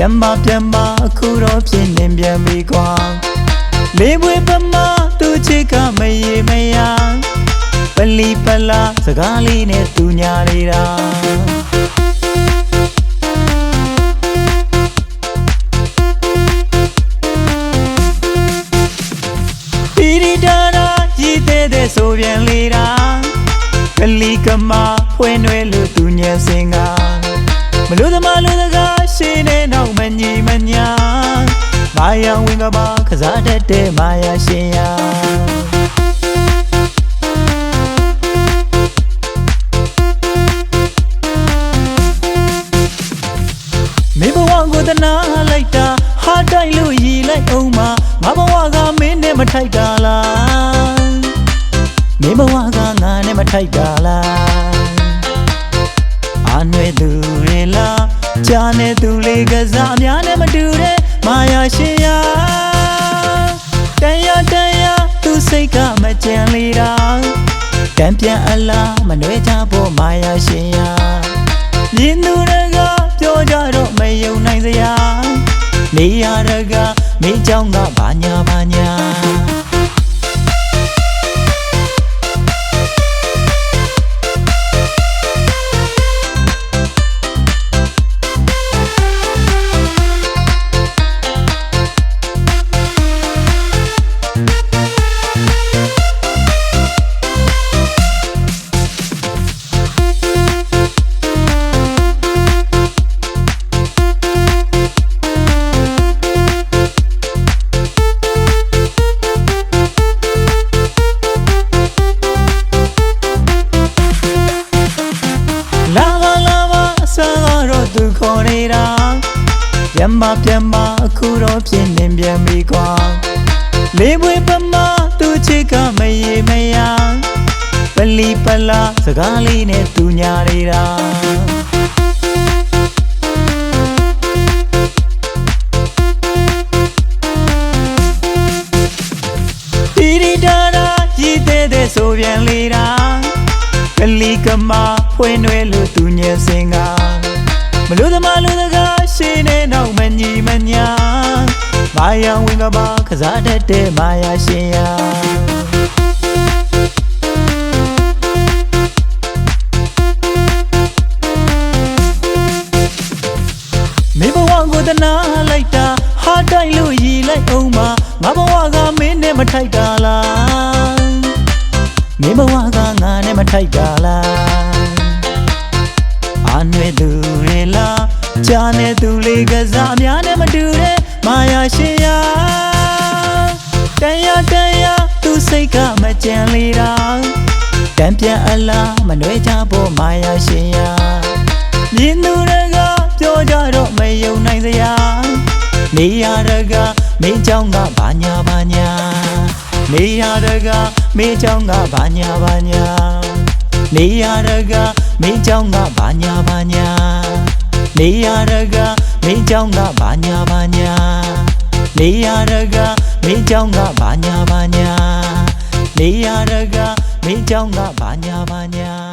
ပြန်မပြန်မအခုတော့ဖြစ်နေပြန်ပြီကွာလေးပွေပမသူချစ်ကမရေမရပလီပလာစကားလေးနဲ့သူညာနေတာတီရီတာရာရည်သေးတဲ့ဆိုပြန်လေတာကလီကမဖွင့်ရွယ်လို့သူညံစင်က မလို့သမားလို့တကားရှင်းနေတော့မညီမညာမာယာဝင်ကပါခစားတတ်တဲ့မာယာရှင်ယာမင်းဘဝကိုတနာလိုက်တာဟာတိုက်လို့ရည်လိုက်အောင်မငါဘဝကမင်းနဲ့မထိုက်တာလားမင်းဘဝကငါနဲ့မထိုက်တာလား အာနွေသူရေလားကြားနေသူလေးကစားအများနဲ့မတူတဲ့မာယာရှင်ယာတန်ရတန်ရသူစိတ်ကမကြံလေတာတံပြန်အလားမနှွေးချဖို့မာယာရှင်ယာမြင်သူတွေကပြောကြတော့မယုံနိုင်စရာနေရတကမင်းကြောင့်ကဘာညာဘာညာ နေတာပြန်မပြန်မအခုတော့ဖြစ်နေပြန်ပြီကွာလေးပွေပမသူချစ်ကမရေမရပလီပလာစကားလေးနဲ့သူညာနေတာတီရီတာရာရည်သေးတဲ့ဆိုပြန်လေတာကလီကမဖွင့်ရွယ်လို့သူညံစင်က မလို့သမားလို့တကားရှင်းနေတော့မညီမညာမာယာဝင်ကပါခစားတတ်တဲ့မာယာရှင်ယာမင်းဘဝကိုတနာလိုက်တာဟာတိုက်လို့ရည်လိုက်အောင်မငါဘဝကမင်းနဲ့မထိုက်တာလားမင်းဘဝကငါနဲ့မထိုက်တာလား အာနွေသူရေလားကြားနေသူလေးကစားအများနဲ့မတူတဲ့မာယာရှင်ယာတန်ရတန်ရသူစိတ်ကမကြံလေတာတံပြန်အလားမနှွေးချဖို့မာယာရှင်ယာ မြင်သူတွေကပြောကြတော့မယုံနိုင်စရာနေရတကမင်းเจ้าကဘာညာဘာညာနေရတကမင်းเจ้าကဘာညာဘာညာ နေရတကမင်းเจ้าကဘာညာဘာညာနေရတကမင်းเจ้าကဘာညာဘာညာနေရတကမင်းเจ้าကဘာညာဘာညာနေရတကမင်းเจ้าကဘာညာဘာညာ